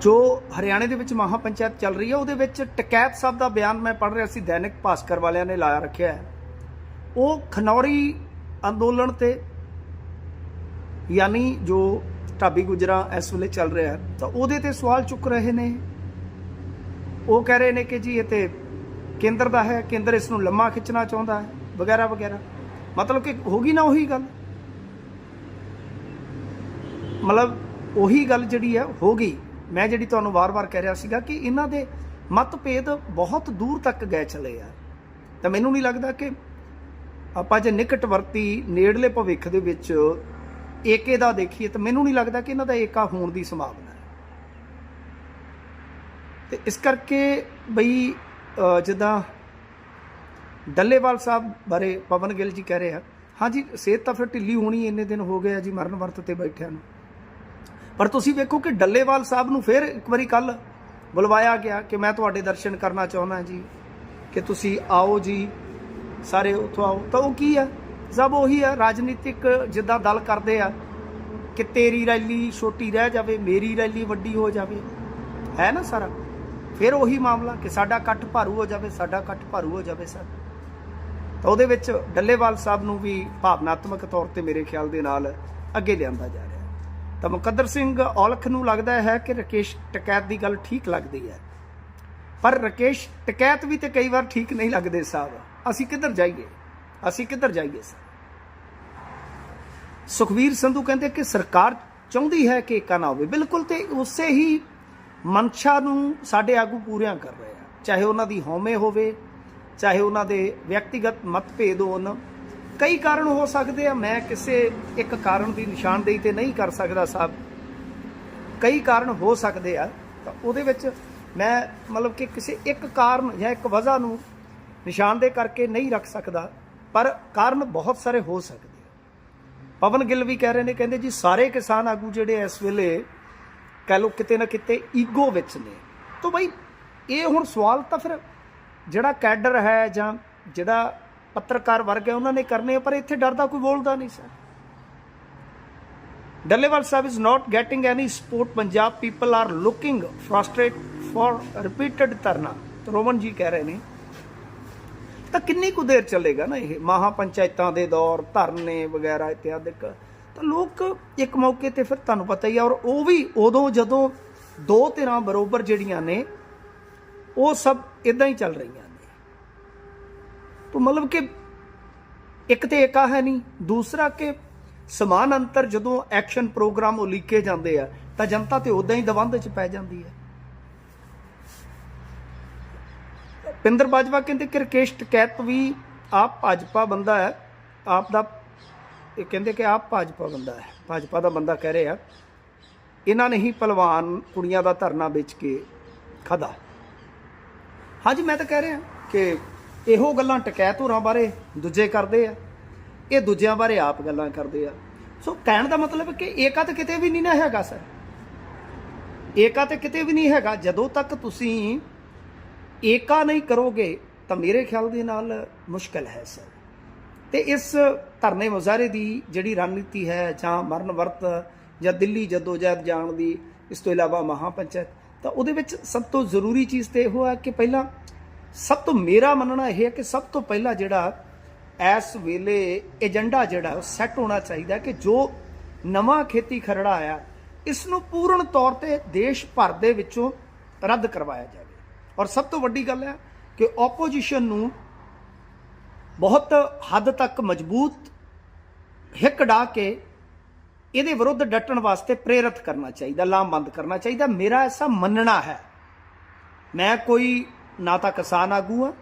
ਜੋ ਹਰਿਆਣੇ ਦੇ ਵਿੱਚ ਮਹਾ ਪੰਚਾਇਤ ਚੱਲ ਰਹੀ ਹੈ, ਉਹਦੇ ਵਿੱਚ ਟਕੈਤ ਸਾਹਿਬ ਦਾ ਬਿਆਨ ਮੈਂ ਪੜ੍ਹ ਰਿਹਾ ਸੀ, ਦੈਨਿਕ ਭਾਸਕਰ ਵਾਲਿਆਂ ਨੇ ਲਾਇਆ ਰੱਖਿਆ ਹੈ। ਉਹ ਖਨੌਰੀ ਅੰਦੋਲਨ ਤੇ ਯਾਨੀ ਜੋ ਢਾਬੀ ਗੁਜਰਾ ਇਸ ਵੇਲੇ ਚੱਲ ਰਿਹਾ ਤਾਂ ਉਹਦੇ ਤੇ ਸਵਾਲ ਚੁੱਕ ਰਹੇ ਨੇ। ਉਹ ਕਹਿ ਰਹੇ ਨੇ ਕਿ ਜੀ ਇਹ ਤੇ ਕੇਂਦਰ ਦਾ ਹੈ, ਕੇਂਦਰ ਇਸ ਨੂੰ ਲੰਮਾ ਖਿੱਚਣਾ ਚਾਹੁੰਦਾ ਹੈ, ਵਗੈਰਾ ਵਗੈਰਾ। ਮਤਲਬ ਕਿ ਹੋਗੀ ਨਾ ਉਹੀ ਗੱਲ? ਮਤਲਬ ਉਹੀ ਗੱਲ ਜਿਹੜੀ ਹੈ, ਹੋ ਗਈ। ਮੈਂ ਜਿਹੜੀ ਤੁਹਾਨੂੰ ਵਾਰ-ਵਾਰ ਕਹਿ ਰਿਹਾ ਸੀਗਾ ਕਿ ਇਹਨਾਂ ਦੇ ਮਤਭੇਦ ਬਹੁਤ ਦੂਰ ਤੱਕ ਗਏ ਚਲੇ ਆ। ਤਾਂ ਮੈਨੂੰ ਨਹੀਂ ਲੱਗਦਾ ਕਿ ਆਪਾਂ ਜੇ ਨਿਕਟਵਰਤੀ ਨੇੜਲੇ ਭਵਿੱਖ ਦੇ ਵਿੱਚ ਏਕੇ ਦਾ ਦੇਖੀਏ ਤਾਂ ਮੈਨੂੰ ਨਹੀਂ ਲੱਗਦਾ ਕਿ ਇਹਨਾਂ ਦਾ ਏਕਾ ਹੋਣ ਦੀ ਸੰਭਾਵਨਾ ਹੈ। ਤੇ ਇਸ ਕਰਕੇ ਬਈ ਜਿੱਦਾਂ ਡੱਲੇਵਾਲ ਸਾਹਿਬ ਬਾਰੇ ਪਵਨ ਗਿੱਲ ਜੀ ਕਹਿ ਰਹੇ ਆ, ਹਾਂਜੀ, ਸਿਹਤ ਤਾਂ ਫਿਰ ਢਿੱਲੀ ਹੋਣੀ, ਇੰਨੇ ਦਿਨ ਹੋ ਗਏ ਆ ਜੀ ਮਰਨ ਵਰਤ ਤੇ ਬੈਠਿਆਂ ਨੂੰ। ਪਰ ਤੁਸੀਂ ਵੇਖੋ ਕਿ ਡੱਲੇਵਾਲ ਸਾਹਿਬ ਨੂੰ ਫਿਰ ਇੱਕ ਵਾਰੀ ਕੱਲ ਬੁਲਵਾਇਆ ਗਿਆ ਕਿ ਮੈਂ ਤੁਹਾਡੇ ਦਰਸ਼ਨ ਕਰਨਾ ਚਾਹੁੰਦਾ ਜੀ, ਕਿ ਤੁਸੀਂ ਆਓ ਜੀ, ਸਾਰੇ ਉੱਥੋਂ ਆਓ। ਤਾਂ ਉਹ ਕੀ ਆ? ਸਭ ਉਹੀ ਆ, ਰਾਜਨੀਤਿਕ ਜਿੱਦਾਂ ਦਲ ਕਰਦੇ ਆ, ਕਿ ਤੇਰੀ ਰੈਲੀ ਛੋਟੀ ਰਹਿ ਜਾਵੇ, ਮੇਰੀ ਰੈਲੀ ਵੱਡੀ ਹੋ ਜਾਵੇ। ਹੈ ਨਾ ਸਾਰਾ? ਫਿਰ ਉਹੀ ਮਾਮਲਾ ਕਿ ਸਾਡਾ ਇਕੱਠ ਭਾਰੂ ਹੋ ਜਾਵੇ, ਸਾਡਾ ਇਕੱਠ ਭਾਰੂ ਹੋ ਜਾਵੇ ਸਰ। ਤਾਂ ਉਹਦੇ ਵਿੱਚ ਡੱਲੇਵਾਲ ਸਾਹਿਬ ਨੂੰ ਵੀ ਭਾਵਨਾਤਮਕ ਤੌਰ ਤੇ ਮੇਰੇ ਖਿਆਲ ਦੇ ਨਾਲ ਅੱਗੇ ਲਿਆਂਦਾ ਜਾ ਰਿਹਾ। ਤਾਂ ਮੁਕੱਦਰ ਸਿੰਘ ਔਲਖ ਨੂੰ ਲੱਗਦਾ ਹੈ ਕਿ ਰਕੇਸ਼ ਟਕੈਤ ਦੀ ਗੱਲ ਠੀਕ ਲੱਗਦੀ ਹੈ। ਪਰ ਰਕੇਸ਼ ਟਕੈਤ ਵੀ ਤੇ ਕਈ ਵਾਰ ਠੀਕ ਨਹੀਂ ਲੱਗਦੇ ਸਾਹਿਬ। ਅਸੀਂ ਕਿੱਧਰ ਜਾਈਏ? ਅਸੀਂ ਕਿੱਧਰ ਜਾਈਏ ਸਰ ਸੁਖਵੀਰ ਸੰਧੂ ਕਹਿੰਦੇ ਕਿ ਸਰਕਾਰ ਚਾਹੁੰਦੀ ਹੈ ਕਿ ਏਕਾ ਨਾ ਹੋਵੇ। ਬਿਲਕੁਲ ਤੇ ਉਸੇ ਹੀ ਮਨਸ਼ਾ ਨੂੰ ਸਾਡੇ ਆਗੂ ਪੂਰਿਆਂ ਕਰ ਰਹੇ ਆ। ਚਾਹੇ ਉਹਨਾਂ ਦੀ ਹਉਮੈ ਹੋਵੇ, ਚਾਹੇ ਉਹਨਾਂ ਦੇ ਵਿਅਕਤੀਗਤ ਮਤਭੇਦ ਹੋਣ ਕਈ ਕਾਰਨ ਹੋ ਸਕਦੇ ਆ, ਮੈਂ ਕਿਸੇ ਇੱਕ ਕਾਰਨ ਦੀ ਨਿਸ਼ਾਨਦੇਹੀ ਤੇ ਨਹੀਂ ਕਰ ਸਕਦਾ ਸਾਹਿਬ। ਕਈ ਕਾਰਨ ਹੋ ਸਕਦੇ ਆ, ਤਾਂ ਉਹਦੇ ਵਿੱਚ ਮੈਂ ਮਤਲਬ ਕਿ ਕਿਸੇ ਇੱਕ ਕਾਰਨ ਜਾਂ ਇੱਕ ਵਜ੍ਹਾ ਨੂੰ ਨਿਸ਼ਾਨਦੇਹ ਕਰਕੇ ਨਹੀਂ ਰੱਖ ਸਕਦਾ, ਪਰ ਕਾਰਨ ਬਹੁਤ ਸਾਰੇ ਹੋ ਸਕਦੇ ਆ। ਪਵਨ ਗਿੱਲ ਵੀ ਕਹਿ ਰਹੇ ਨੇ, ਕਹਿੰਦੇ ਜੀ ਸਾਰੇ ਕਿਸਾਨ ਆਗੂ ਜਿਹੜੇ ਇਸ ਵੇਲੇ ਕਹਿ ਲੋ ਕਿਤੇ ਨਾ ਕਿਤੇ ਈਗੋ ਵਿੱਚ ਨੇ। ਤਾਂ ਬਈ ਇਹ ਹੁਣ ਸਵਾਲ ਤਾਂ ਫਿਰ ਜਿਹੜਾ ਕੈਡਰ ਹੈ ਜਾਂ ਜਿਹੜਾ ਪੱਤਰਕਾਰ ਵਰਗ ਹੈ, ਉਹਨਾਂ ਨੇ ਕਰਨੇ ਪਰ ਇੱਥੇ ਡਰਦਾ ਕੋਈ ਬੋਲਦਾ ਨਹੀਂ, sir. Dallewal Sahib is not getting any support Punjab people are looking frustrated for repeated ਧਰਨਾ। ਤਾਂ ਰੋਮਨ ਜੀ ਕਹਿ ਰਹੇ ਨੇ, ਤਾਂ ਕਿੰਨੀ ਕੁ ਦੇਰ ਚੱਲੇਗਾ ਨਾ ਇਹ? ਮਹਾ ਪੰਚਾਇਤਾਂ ਦੇ ਦੌਰ, ਧਰਨੇ ਵਗੈਰਾ ਇਤਿਆਦਿਕ ਤਾਂ ਲੋਕ ਇੱਕ ਮੌਕੇ ਤੇ ਫਿਰ ਤੁਹਾਨੂੰ ਪਤਾ ਹੀ ਆ, ਔਰ ਉਹ ਵੀ ਉਦੋਂ ਜਦੋਂ ਦੋ ਧਿਰਾਂ ਬਰੋਬਰ ਜਿਹੜੀਆਂ ਨੇ, ਉਹ ਸਭ ਇਦਾਂ ਹੀ ਚੱਲ ਰਹੀਆਂ ਨੇ ਤਾਂ ਮਤਲਬ ਕਿ ਇੱਕ ਤੇ ਏਕਾ ਹੈ ਨਹੀਂ, ਦੂਸਰਾ ਕਿ ਸਮਾਨ ਅੰਤਰ ਜਦੋਂ ਐਕਸ਼ਨ ਪ੍ਰੋਗਰਾਮ ਉਲੀਕੇ ਜਾਂਦੇ ਆ, ਤਾਂ ਜਨਤਾ ਤੇ ਉਦਾਂ ਹੀ ਦਵੰਦ ਚ ਪੈ ਜਾਂਦੀ ਹੈ। ਪਿੰਦਰ ਬਾਜਵਾ ਕਹਿੰਦੇ ਕਿ ਰਕੇਸ਼ ਟਕੈਤ ਵੀ ਆਪ ਭਾਜਪਾ ਬੰਦਾ ਹੈ, ਆਪ ਦਾ, ਇਹ ਕਹਿੰਦੇ ਕਿ ਆਪ ਭਾਜਪਾ ਬੰਦਾ ਹੈ, ਭਾਜਪਾ ਦਾ ਬੰਦਾ ਕਹਿ ਰਿਹਾ, ਇਹਨਾਂ ਨੇ ਹੀ ਪਹਿਲਵਾਨ ਕੁੜੀਆਂ ਦਾ ਧਰਨਾ ਵੇਚ ਕੇ ਖਾਦਾ ਹਾਂਜੀ, ਮੈਂ ਤਾਂ ਕਹਿ ਰਿਹਾ ਕਿ ਇਹੋ ਗੱਲਾਂ ਟਕੈ ਹੋਰਾਂ ਬਾਰੇ ਦੂਜੇ ਕਰਦੇ ਆ। ਇਹ ਦੂਜਿਆਂ ਬਾਰੇ ਆਪ ਗੱਲਾਂ ਕਰਦੇ ਆ। ਸੋ ਕਹਿਣ ਦਾ ਮਤਲਬ ਕਿ ਏਕਾ ਤਾਂ ਕਿਤੇ ਵੀ ਨਹੀਂ ਨਾ ਹੈਗਾ, ਸਰ। ਏਕਾ ਤੇ ਕਿਤੇ ਵੀ ਨਹੀਂ ਹੈਗਾ, ਜਦੋਂ ਤੱਕ ਤੁਸੀਂ ਏਕਾ ਨਹੀਂ ਕਰੋਗੇ ਤਾਂ ਮੇਰੇ ਖਿਆਲ ਦੇ ਨਾਲ ਮੁਸ਼ਕਲ ਹੈ, ਸਰ। ਤੇ ਇਸ ਧਰਨੇ ਮੁਜ਼ਾਹਰੇ ਦੀ ਜਿਹੜੀ ਰਣਨੀਤੀ ਹੈ ਜਾਂ ਮਰਨ ਵਰਤ ਜਾਂ ਦਿੱਲੀ ਜਦੋਜਹਿਦ ਜਾਣ ਦੀ, ਇਸ ਤੋਂ ਇਲਾਵਾ ਮਹਾਪੰਚਾਇਤ, ਤਾਂ ਉਹਦੇ ਵਿੱਚ ਸਭ ਤੋਂ ਜ਼ਰੂਰੀ ਚੀਜ਼ ਤੇ ਇਹੋ ਹੈ ਕਿ ਪਹਿਲਾਂ ਸਭ ਤੋਂ ਮੇਰਾ ਮੰਨਣਾ ਇਹ ਹੈ ਕਿ ਸਭ ਤੋਂ ਪਹਿਲਾਂ ਜਿਹੜਾ ਇਸ ਵੇਲੇ ਏਜੰਡਾ ਜਿਹੜਾ ਉਹ ਸੈੱਟ ਹੋਣਾ ਚਾਹੀਦਾ ਕਿ ਜੋ ਨਵਾਂ ਖੇਤੀ ਖਰੜਾ ਆਇਆ, ਇਸ ਨੂੰ ਪੂਰਨ ਤੌਰ ਤੇ ਦੇਸ਼ ਭਰ ਦੇ ਵਿੱਚੋਂ ਰੱਦ ਕਰਵਾਇਆ ਜਾਵੇ। ਔਰ ਸਭ ਤੋਂ ਵੱਡੀ ਗੱਲ ਹੈ ਕਿ ਆਪੋਜੀਸ਼ਨ ਨੂੰ ਬਹੁਤ ਹੱਦ ਤੱਕ ਮਜ਼ਬੂਤ ਹਿੱਕ ਡਾ ਕੇ ਇਹਦੇ ਵਿਰੁੱਧ ਡਟਣ ਵਾਸਤੇ ਪ੍ਰੇਰਿਤ ਕਰਨਾ ਚਾਹੀਦਾ, ਲਾਮਬੰਦ ਕਰਨਾ ਚਾਹੀਦਾ। ਮੇਰਾ ਐਸਾ ਮੰਨਣਾ ਹੈ। ਮੈਂ ਕੋਈ ਨਾ ਤਾਂ ਕਿਸਾਨ ਆਗੂ ਆ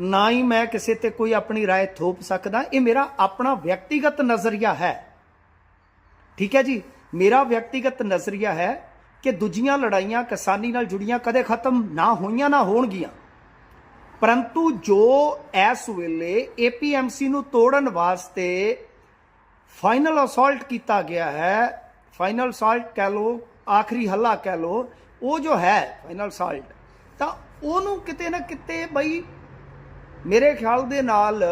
ਨਾ ਹੀ ਮੈਂ ਕਿਸੇ ਤੇ ਕੋਈ ਆਪਣੀ رائے ਥੋਪ ਸਕਦਾ ਇਹ ਮੇਰਾ ਆਪਣਾ ਵਿਅਕਤੀਗਤ ਨਜ਼ਰੀਆ ਹੈ ਠੀਕ ਹੈ ਜੀ ਮੇਰਾ ਵਿਅਕਤੀਗਤ ਨਜ਼ਰੀਆ ਹੈ ਕਿ ਦੂਜੀਆਂ ਲੜਾਈਆਂ ਕਿਸਾਨੀ ਨਾਲ ਜੁੜੀਆਂ ਕਦੇ ਖਤਮ ਨਾ ਹੋਈਆਂ ਨਾ ਹੋਣਗੀਆਂ ਪਰੰਤੂ ਜੋ ਇਸ ਵੇਲੇ ਏਪੀਐਮਸੀ ਨੂੰ ਤੋੜਨ ਵਾਸਤੇ ਫਾਈਨਲ ਅਸਾਲਟ ਕੀਤਾ ਗਿਆ ਹੈ ਫਾਈਨਲ ਅਸਾਲਟ ਕਹਿ ਲੋ ਆਖਰੀ ਹੱਲਾ ਕਹਿ ਲੋ ਉਹ ਜੋ ਹੈ ਫਾਈਨਲ ਅਸਾਲਟ ਤਾਂ ਉਹਨੂੰ ਕਿਤੇ ਨਾ ਕਿਤੇ ਬਈ ਮੇਰੇ ਖਿਆਲ ਦੇ ਨਾਲ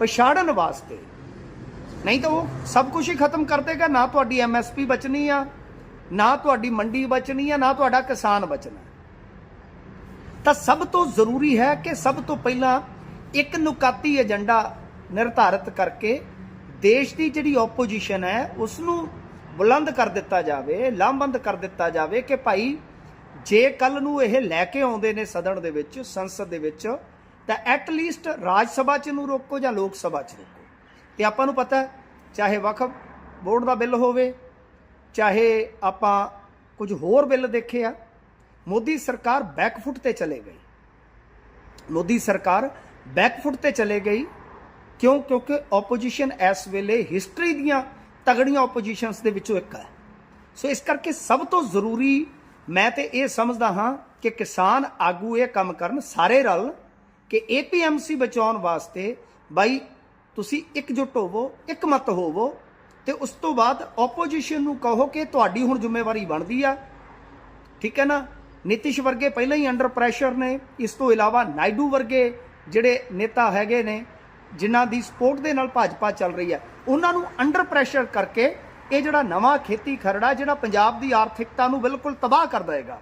ਪਛਾੜਨ ਵਾਸਤੇ। ਨਹੀਂ ਤਾਂ ਉਹ ਸਭ ਕੁਝ ਹੀ ਖਤਮ ਕਰ ਦੇਗਾ, ਨਾ ਤੁਹਾਡੀ ਐਮਐਸਪੀ ਬਚਣੀ ਆ, ਨਾ ਤੁਹਾਡੀ ਮੰਡੀ ਬਚਣੀ ਆ, ਨਾ ਤੁਹਾਡਾ ਕਿਸਾਨ ਬਚਣਾ। ਤਾਂ ਸਭ ਤੋਂ ਜ਼ਰੂਰੀ ਹੈ ਕਿ ਸਭ ਤੋਂ ਪਹਿਲਾਂ ਇੱਕ ਨੁਕਾਤੀ ਏਜੰਡਾ ਨਿਰਧਾਰਤ ਕਰਕੇ ਦੇਸ਼ ਦੀ ਜਿਹੜੀ ਆਪੋਜੀਸ਼ਨ ਹੈ ਉਸ ਨੂੰ ਬੁਲੰਦ ਕਰ ਦਿੱਤਾ ਜਾਵੇ, ਲਾਮਬੰਦ ਕਰ ਦਿੱਤਾ ਜਾਵੇ ਕਿ ਭਾਈ ਜੇ ਕੱਲ ਨੂੰ ਇਹ ਲੈ ਕੇ ਆਉਂਦੇ ਨੇ ਸਦਨ ਦੇ ਵਿੱਚ, ਸੰਸਦ ਦੇ ਵਿੱਚ, ਤਾਂ ਐਟ ਲੀਸਟ ਰਾਜ ਸਭਾ ਚ ਨੂੰ ਰੋਕੋ ਜਾਂ ਲੋਕ ਸਭਾ ਚ ਰੋਕੋ। ਤੇ ਆਪਾਂ ਨੂੰ ਪਤਾ ਹੈ, ਚਾਹੇ ਵਕਫ ਬੋਰਡ ਦਾ ਬਿੱਲ ਹੋਵੇ, ਚਾਹੇ ਆਪਾਂ ਕੁਝ ਹੋਰ ਬਿੱਲ ਦੇਖੇ ਆ ਮੋਦੀ ਸਰਕਾਰ ਬੈਕਫੁੱਟ ਤੇ ਚਲੇ ਗਈ। ਮੋਦੀ ਸਰਕਾਰ ਬੈਕਫੁੱਟ ਤੇ ਚਲੇ ਗਈ, ਕਿਉਂ? ਕਿਉਂਕਿ ਆਪੋਜੀਸ਼ਨ ਇਸ ਵੇਲੇ ਹਿਸਟਰੀ ਦੀਆਂ ਤਗੜੀਆਂ ਆਪੋਜੀਸ਼ਨਸ ਦੇ ਵਿੱਚੋਂ ਇੱਕ ਹੈ। ਸੋ ਇਸ ਕਰਕੇ ਸਭ ਤੋਂ ਜ਼ਰੂਰੀ ਮੈਂ ਤੇ ਇਹ ਸਮਝਦਾ ਹਾਂ ਕਿ ਕਿਸਾਨ ਆਗੂ ਇਹ ਕੰਮ ਕਰਨ ਸਾਰੇ ਰਲ ਕਿ ਏਪੀਐਮਸੀ ਬਚਾਉਣ ਵਾਸਤੇ ਬਾਈ ਤੁਸੀਂ ਇਕਜੁੱਟ ਹੋਵੋ, ਇਕਮਤ ਹੋਵੋ ਤੇ ਉਸ ਤੋਂ ਬਾਅਦ ਆਪੋਜੀਸ਼ਨ ਨੂੰ ਕਹੋ ਕਿ ਤੁਹਾਡੀ ਹੁਣ ਜ਼ਿੰਮੇਵਾਰੀ ਬਣਦੀ ਆ। ਠੀਕ ਹੈ ਨਾ? ਨਿਤਿਸ਼ ਵਰਗੇ ਪਹਿਲਾਂ ਹੀ ਅੰਡਰ ਪ੍ਰੈਸ਼ਰ ਨੇ। ਇਸ ਤੋਂ ਇਲਾਵਾ ਨਾਇਡੂ ਵਰਗੇ ਜਿਹੜੇ ਨੇਤਾ ਹੈਗੇ ਨੇ, ਜਿਨ੍ਹਾਂ ਦੀ ਸਪੋਰਟ ਦੇ ਨਾਲ ਭਾਜਪਾ ਚੱਲ ਰਹੀ ਹੈ, ਉਹਨਾਂ ਨੂੰ ਅੰਡਰ ਪ੍ਰੈਸ਼ਰ ਕਰਕੇ ਇਹ ਜਿਹੜਾ ਨਵਾਂ ਖੇਤੀ ਖਰੜਾ ਜਿਹੜਾ ਪੰਜਾਬ ਦੀ ਆਰਥਿਕਤਾ ਨੂੰ ਬਿਲਕੁਲ ਤਬਾਹ ਕਰ ਦੇਗਾ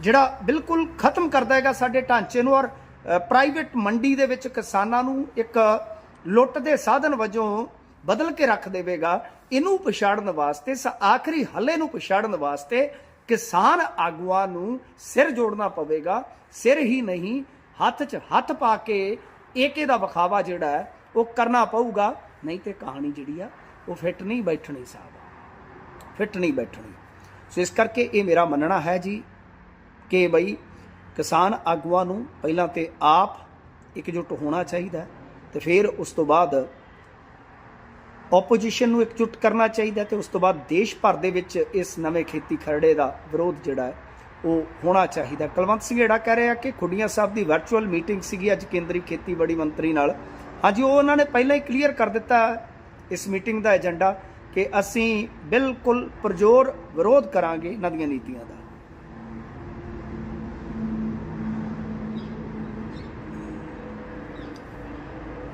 ਜਿਹੜਾ ਬਿਲਕੁਲ ਖਤਮ ਕਰ ਦੇਗਾ ਸਾਡੇ ਢਾਂਚੇ ਨੂੰ ਔਰ ਪ੍ਰਾਈਵੇਟ ਮੰਡੀ ਦੇ ਵਿੱਚ ਕਿਸਾਨਾਂ ਨੂੰ ਇੱਕ ਲੁੱਟ ਦੇ ਸਾਧਨ ਵਜੋਂ ਬਦਲ ਕੇ ਰੱਖ ਦੇਵੇਗਾ, ਇਹਨੂੰ ਪਛਾੜਨ ਵਾਸਤੇ ਇਸ ਆਖਰੀ ਹੱਲੇ ਨੂੰ ਪਛਾੜਨ ਵਾਸਤੇ ਕਿਸਾਨ ਆਗੂਆਂ ਨੂੰ ਸਿਰ ਜੋੜਨਾ ਪਵੇਗਾ, ਸਿਰ ਹੀ ਨਹੀਂ, ਹੱਥ 'ਚ ਹੱਥ ਪਾ ਕੇ ਏਕੇ ਦਾ ਵਿਖਾਵਾ ਜਿਹੜਾ ਉਹ ਕਰਨਾ ਪਊਗਾ, ਨਹੀਂ ਤੇ ਕਹਾਣੀ ਜਿਹੜੀ ਆ ਉਹ ਫਿੱਟ ਨਹੀਂ ਬੈਠਣੀ ਸਾਹਿਬ। ਫਿੱਟ ਨਹੀਂ ਬੈਠਣੀ। ਸੋ ਇਸ ਕਰਕੇ ਇਹ ਮੇਰਾ ਮੰਨਣਾ ਹੈ ਜੀ ਕਿ ਬਈ ਕਿਸਾਨ ਆਗੂਆਂ ਨੂੰ ਪਹਿਲਾਂ ਤੇ ਆਪ ਇਕਜੁੱਟ ਹੋਣਾ ਚਾਹੀਦਾ ਹੈ ਤੇ ਫਿਰ ਉਸ ਤੋਂ ਬਾਅਦ ਆਪੋਜੀਸ਼ਨ ਨੂੰ ਇਕਜੁੱਟ ਕਰਨਾ ਚਾਹੀਦਾ ਹੈ ਤੇ ਉਸ ਤੋਂ ਬਾਅਦ ਦੇਸ਼ ਭਰ ਦੇ ਵਿੱਚ ਇਸ ਨਵੇਂ ਖੇਤੀ ਖਰੜੇ ਦਾ ਵਿਰੋਧ ਜਿਹੜਾ ਹੈ, ਉਹ ਹੋਣਾ ਚਾਹੀਦਾ ਕੁਲਵੰਤ ਸਿੰਘ ਜਿਹੜਾ ਕਹਿ ਰਿਹਾ ਕਿ ਖੁੱਡੀਆਂ ਸਾਹਿਬ ਦੀ ਵਰਚੁਅਲ ਮੀਟਿੰਗ ਸੀਗੀ, ਅੱਜ ਕੇਂਦਰੀ ਖੇਤੀਬਾੜੀ ਮੰਤਰੀ ਨਾਲ। ਹਾਂਜੀ, ਉਹ ਉਹਨਾਂ ਨੇ ਪਹਿਲਾਂ ਹੀ ਕਲੀਅਰ ਕਰ ਦਿੱਤਾ ਇਸ ਮੀਟਿੰਗ ਦਾ ਏਜੰਡਾ ਕਿ ਅਸੀਂ ਬਿਲਕੁਲ ਪਰਜ਼ੋਰ ਵਿਰੋਧ ਕਰਾਂਗੇ ਇਹਨਾਂ ਦੀਆਂ ਨੀਤੀਆਂ ਦਾ।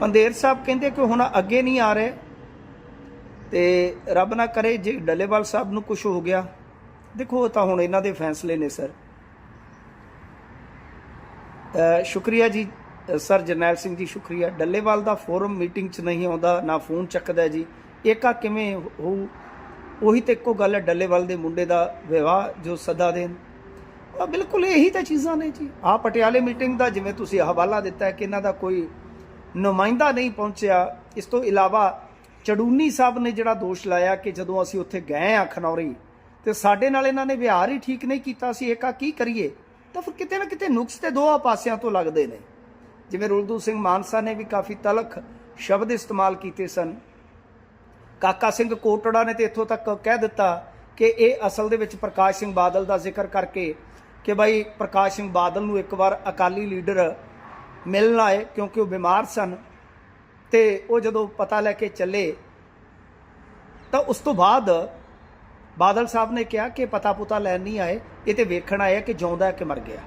ਪੰਦੇਰ ਸਾਹਿਬ ਕਹਿੰਦੇ ਕਿ ਹੁਣ ਅੱਗੇ ਨਹੀਂ ਆ ਰਹੇ ਤੇ ਰੱਬ ਨਾ ਕਰੇ ਜੇ ਡੱਲੇਵਾਲ ਸਾਹਿਬ ਨੂੰ ਕੁਝ ਹੋ ਗਿਆ। ਦੇਖੋ ਤਾਂ ਹੁਣ ਇਹਨਾਂ ਦੇ ਫੈਸਲੇ ਨੇ, ਸਰ। ਸ਼ੁਕਰੀਆ ਜੀ ਸਰ ਜਰਨੈਲ ਸਿੰਘ ਜੀ, ਸ਼ੁਕਰੀਆ। ਡੱਲੇਵਾਲ ਦਾ ਫੋਰਮ ਮੀਟਿੰਗ 'ਚ ਨਹੀਂ ਆਉਂਦਾ, ਨਾ ਫੋਨ ਚੱਕਦਾ ਜੀ। ਏਕਾ ਕਿਵੇਂ ਹੋ, ਉਹੀ ਤੇ ਇੱਕੋ ਗੱਲ ਹੈ, ਡੱਲੇਵਾਲ ਦੇ ਮੁੰਡੇ ਦਾ ਵਿਵਾਹ ਜੋ ਸਦਾ ਦੇਣ। ਆ ਬਿਲਕੁਲ ਇਹੀ ਤਾਂ ਚੀਜ਼ਾਂ ਨੇ ਜੀ। ਆ ਪਟਿਆਲੇ ਮੀਟਿੰਗ ਦਾ ਜਿਵੇਂ ਤੁਸੀਂ ਹਵਾਲਾ ਦਿੱਤਾ ਹੈ ਕਿ ਇਹਨਾਂ ਦਾ ਕੋਈ ਨੁਮਾਇੰਦਾ ਨਹੀਂ ਪਹੁੰਚਿਆ, ਇਸ ਤੋਂ ਇਲਾਵਾ ਚੜੂਨੀ ਸਾਹਿਬ ਨੇ ਜਿਹੜਾ ਦੋਸ਼ ਲਾਇਆ ਕਿ ਜਦੋਂ ਅਸੀਂ ਉੱਥੇ ਗਏ ਆ ਖਨੌਰੀ, ਤੇ ਸਾਡੇ ਨਾਲ ਇਹਨਾਂ ਨੇ ਵਿਹਾਰ ਹੀ ਠੀਕ ਨਹੀਂ ਕੀਤਾ ਸੀ। ਏਕਾ ਕੀ ਕਰੀਏ? ਤਾਂ ਫਿਰ ਕਿਤੇ ਨਾ ਕਿਤੇ ਨੁਕਸ ਤੇ ਦੋਹਾਂ ਪਾਸਿਆਂ ਤੋਂ ਲੱਗਦੇ ਨੇ। ਜਿਵੇਂ ਰੁਲਦੂ ਸਿੰਘ ਮਾਨਸਾ ਨੇ ਵੀ ਕਾਫੀ ਤਲਖ ਸ਼ਬਦ ਇਸਤੇਮਾਲ ਕੀਤੇ ਸਨ। ਕਾਕਾ ਸਿੰਘ ਕੋਟੜਾ ਨੇ ਤੇ ਇੱਥੋਂ ਤੱਕ ਕਹਿ ਦਿੱਤਾ ਕਿ ਇਹ ਅਸਲ ਦੇ ਵਿੱਚ ਪ੍ਰਕਾਸ਼ ਸਿੰਘ ਬਾਦਲ ਦਾ ਜ਼ਿਕਰ ਕਰਕੇ ਕਿ ਭਾਈ ਪ੍ਰਕਾਸ਼ ਸਿੰਘ ਬਾਦਲ ਨੂੰ ਇੱਕ ਵਾਰ ਅਕਾਲੀ ਲੀਡਰ ਮਿਲਣ ਆਏ ਕਿਉਂਕਿ ਉਹ ਬਿਮਾਰ ਸਨ ਤੇ ਉਹ ਜਦੋਂ ਪਤਾ ਲੈ ਕੇ ਚੱਲੇ ਤਾਂ ਉਸ ਤੋਂ ਬਾਅਦ ਬਾਦਲ ਸਾਹਿਬ ਨੇ ਕਿਹਾ ਕਿ ਪਤਾ ਪੁਤਾ ਲੈਣ ਨਹੀਂ ਆਏ, ਇਹ ਤੇ ਵੇਖਣ ਆਏ ਆ ਕਿ ਜਿਉਂਦਾ ਹੈ ਕਿ ਮਰ ਗਿਆ।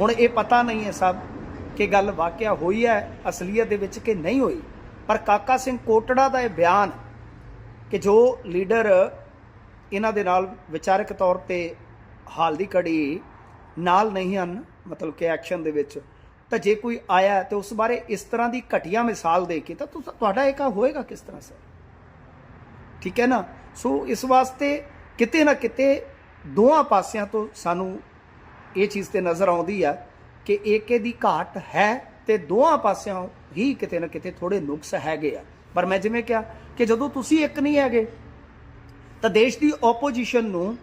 ਹੁਣ ਇਹ ਪਤਾ ਨਹੀਂ ਹੈ ਸਭ। ਕਿ ਗੱਲ ਵਾਕਿਆ ਹੋਈ ਹੈ, ਅਸਲੀਅਤ ਦੇ ਵਿੱਚ ਕਿ ਨਹੀਂ ਹੋਈ। ਪਰ ਕਾਕਾ ਸਿੰਘ ਕੋਟੜਾ ਦਾ ਇਹ ਬਿਆਨ ਕਿ ਜੋ ਲੀਡਰ ਇਹਨਾਂ ਦੇ ਨਾਲ ਵਿਚਾਰਕ ਤੌਰ ਤੇ ਹਾਲ ਦੀ ਘੜੀ ਨਾਲ ਨਹੀਂ ਹਨ, ਮਤਲਬ ਕਿ ਐਕਸ਼ਨ ਦੇ ਵਿੱਚ, ਤਾਂ ਜੇ ਕੋਈ ਆਇਆ ਤੇ ਉਸ ਬਾਰੇ ਇਸ ਤਰ੍ਹਾਂ ਦੀ ਘਟੀਆ ਮਿਸਾਲ ਦੇ ਕੇ ਤਾਂ ਤੁਹਾਡਾ ਇਹ ਕਾ ਹੋਏਗਾ ਕਿਸ ਤਰ੍ਹਾਂ, ਸਰ? ਠੀਕ ਹੈ ਨਾ? ਸੋ ਇਸ ਵਾਸਤੇ ਕਿਤੇ ਨਾ ਕਿਤੇ ਦੋਹਾਂ ਪਾਸਿਆਂ ਤੋਂ ਸਾਨੂੰ ਇਹ ਚੀਜ਼ ਤੇ ਨਜ਼ਰ ਆਉਂਦੀ ਆ ਕਿ ਏਕੇ ਦੀ ਘਾਟ ਹੈ ਤੇ ਦੋਹਾਂ ਪਾਸਿਓਂ ਹੀ ਕਿਤੇ ਨਾ ਕਿਤੇ ਥੋੜੇ ਨੁਕਸ ਹੈਗੇ ਆ। ਪਰ ਮੈਂ ਜਿਵੇਂ ਕਿਹਾ ਕਿ ਜਦੋਂ ਤੁਸੀਂ ਇੱਕ ਨਹੀਂ ਹੈਗੇ, ਤਾਂ ਦੇਸ਼ ਦੀ ਆਪੋਜੀਸ਼ਨ ਨੂੰ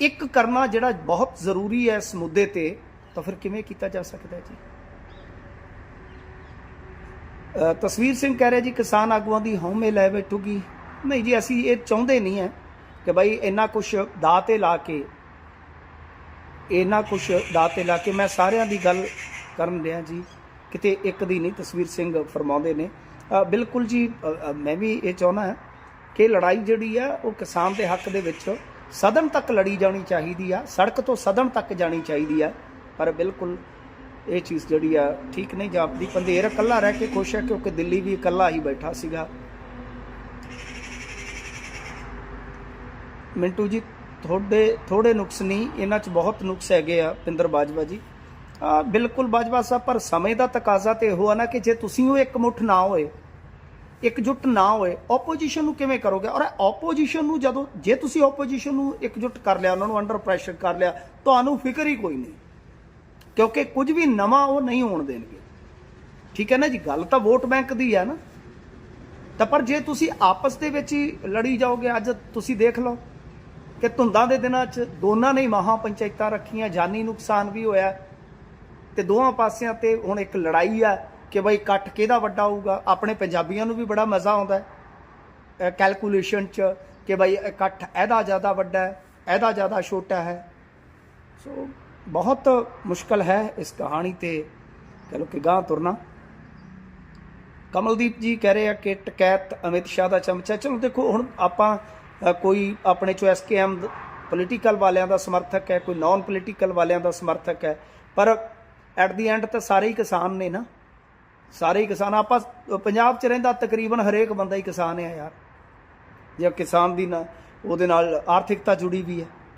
ਇੱਕ ਕਰਨਾ ਜਿਹੜਾ ਬਹੁਤ ਜ਼ਰੂਰੀ ਹੈ ਇਸ ਮੁੱਦੇ ਤੇ, ਤਾਂ ਫਿਰ ਕਿਵੇਂ ਕੀਤਾ ਜਾ ਸਕਦਾ ਹੈ ਜੀ? ਤਸਵੀਰ ਸਿੰਘ ਕਹਿ ਰਿਹਾ ਜੀ, ਕਿਸਾਨ ਆਗੂਆਂ ਦੀ ਹਉਮੈ ਲੈ ਬੈਠੂਗੀ। ਨਹੀਂ ਜੀ, ਅਸੀਂ ਇਹ ਚਾਹੁੰਦੇ ਨਹੀਂ ਹੈ ਕਿ ਭਾਈ ਇੰਨਾ ਕੁਝ ਦਾਅ ਤੇ ਲਾ ਕੇ ਇਹਨਾਂ ਕੁਛ ਦਾਅ ਤੇ ਲਾ ਕੇ ਮੈਂ ਸਾਰਿਆਂ ਦੀ ਗੱਲ ਕਰਨ ਦਿਆਂ ਜੀ। ਕਿਤੇ ਇੱਕ ਦੀ ਨਹੀਂ, ਤਸਵੀਰ ਸਿੰਘ ਫਰਮਾਉਂਦੇ ਨੇ। ਬਿਲਕੁਲ ਜੀ ਮੈਂ ਵੀ ਇਹ ਚਾਹੁੰਦਾ ਕਿ ਲੜਾਈ ਜਿਹੜੀ ਆ, ਉਹ ਕਿਸਾਨ ਦੇ ਹੱਕ ਦੇ ਵਿੱਚ ਸਦਨ ਤੱਕ ਲੜੀ ਜਾਣੀ ਚਾਹੀਦੀ ਆ, ਸੜਕ ਤੋਂ ਸਦਨ ਤੱਕ ਜਾਣੀ ਚਾਹੀਦੀ ਆ। ਪਰ ਬਿਲਕੁਲ ਇਹ ਚੀਜ਼ ਜਿਹੜੀ ਆ, ਠੀਕ ਨਹੀਂ ਜਾਪਦੀ। ਪੰਧੇਰ ਇਕੱਲਾ ਰਹਿ ਕੇ ਖੁਸ਼ ਹੈ ਕਿਉਂਕਿ ਦਿੱਲੀ ਵੀ ਇਕੱਲਾ ਹੀ ਬੈਠਾ ਸੀਗਾ। ਮਿੰਟੂ ਜੀ ਤੁਹਾਡੇ, ਥੋੜੇ ਨੁਕਸ ਨਹੀਂ, ਇਹਨਾਂ 'ਚ ਬਹੁਤ ਨੁਕਸ ਹੈਗੇ ਆ, ਪਿੰਦਰ ਬਾਜਵਾ ਜੀ। ਬਿਲਕੁਲ ਬਾਜਵਾ ਸਾਹਿਬ, ਪਰ ਸਮੇਂ ਦਾ ਤਕਾਜ਼ਾ ਤੇ ਇਹੋ ਆ ਨਾ ਕਿ ਜੇ ਤੁਸੀਂ ਉਹ ਇੱਕ ਮੁੱਠ ਨਾ ਹੋਏ ਇਕਜੁੱਟ ਨਾ ਹੋਏ ਆਪੋਜੀਸ਼ਨ ਨੂੰ ਕਿਵੇਂ ਕਰੋਗੇ? ਔਰ ਆਪੋਜੀਸ਼ਨ ਨੂੰ ਜਦੋਂ, ਜੇ ਤੁਸੀਂ ਆਪੋਜੀਸ਼ਨ ਨੂੰ ਇਕਜੁੱਟ ਕਰ ਲਿਆ, ਉਹਨਾਂ ਨੂੰ ਅੰਡਰ ਪ੍ਰੈਸ਼ਰ ਕਰ ਲਿਆ, ਤੁਹਾਨੂੰ ਫਿਕਰ ਹੀ ਕੋਈ ਨਹੀਂ। ਕਿਉਂਕਿ ਕੁਝ ਵੀ ਨਵਾਂ ਉਹ ਨਹੀਂ ਹੋਣ ਦੇਣਗੇ। ਠੀਕ ਹੈ ਨਾ ਜੀ? ਗੱਲ ਤਾਂ ਵੋਟ ਬੈਂਕ ਦੀ ਹੈ ਨਾ। ਤਾਂ ਪਰ ਜੇ ਤੁਸੀਂ ਆਪਸ ਦੇ ਵਿੱਚ ਹੀ ਲੜੀ ਜਾਓਗੇ, ਅੱਜ ਤੁਸੀਂ ਦੇਖ ਲਓ। ਕਿ ਧੁੰਦਾਂ ਦੇ ਦਿਨਾਂ 'ਚ ਦੋਨਾਂ ਨੇ ਹੀ ਮਹਾ ਪੰਚਾਇਤਾਂ ਰੱਖੀਆਂ, ਜਾਨੀ ਨੁਕਸਾਨ ਵੀ ਹੋਇਆ। ਤੇ ਦੋਹਾਂ ਪਾਸਿਆਂ ਤੇ ਹੁਣ ਇੱਕ ਲੜਾਈ ਆ ਕਿ ਬਈ ਇਕੱਠ ਕਿਹਦਾ ਵੱਡਾ ਹੋਊਗਾ? ਆਪਣੇ ਪੰਜਾਬੀਆਂ ਨੂੰ ਵੀ ਬੜਾ ਮਜ਼ਾ ਆਉਂਦਾ ਹੈ। ਕੈਲਕੂਲੇਸ਼ਨ 'ਚ ਕਿ ਬਈ ਇਕੱਠ ਇਹਦਾ ਜ਼ਿਆਦਾ ਵੱਡਾ ਹੈ, ਇਹਦਾ ਜ਼ਿਆਦਾ ਛੋਟਾ ਹੈ। ਸੋ, ਬਹੁਤ ਮੁਸ਼ਕਲ ਹੈ ਇਸ ਕਹਾਣੀ ਤੇ। ਕਹ ਲਓ ਕਿ ਗਾਂ ਤੁਰਨਾ। ਕਮਲਦੀਪ ਜੀ ਕਹਿ ਰਹੇ ਆ ਕਿ ਟਕੈਤ ਅਮਿਤ ਸ਼ਾਹ ਦਾ ਚਮਚਾ। ਚਲੋ ਦੇਖੋ, ਹੁਣ ਆਪਾਂ ਕੋਈ ਆਪਣੇ ਚੋ ਐਸਕੇਐਮ ਪੋਲੀਟੀਕਲ ਵਾਲਿਆਂ ਦਾ ਸਮਰਥਕ ਹੈ, ਕੋਈ ਨਾਨ ਪੋਲੀਟੀਕਲ ਵਾਲਿਆਂ ਦਾ ਸਮਰਥਕ ਹੈ। ਪਰ ਐਟ ਦੀ ਐਂਡ ਤਾਂ ਸਾਰੇ ਹੀ ਕਿਸਾਨ ਨੇ ਨਾ। ਸਾਰੇ ਹੀ ਕਿਸਾਨ, ਆਪਾਂ ਪੰਜਾਬ 'ਚ ਰਹਿੰਦਾ ਤਕਰੀਬਨ ਹਰੇਕ ਬੰਦਾ ਹੀ ਕਿਸਾਨ ਹੈ ਯਾਰ। ਜਾਂ ਕਿਸਾਨ ਦੀ ਨਾ, ਉਹਦੇ ਨਾਲ ਆਰਥਿਕਤਾ ਜੁੜੀ ਵੀ ਹੈ।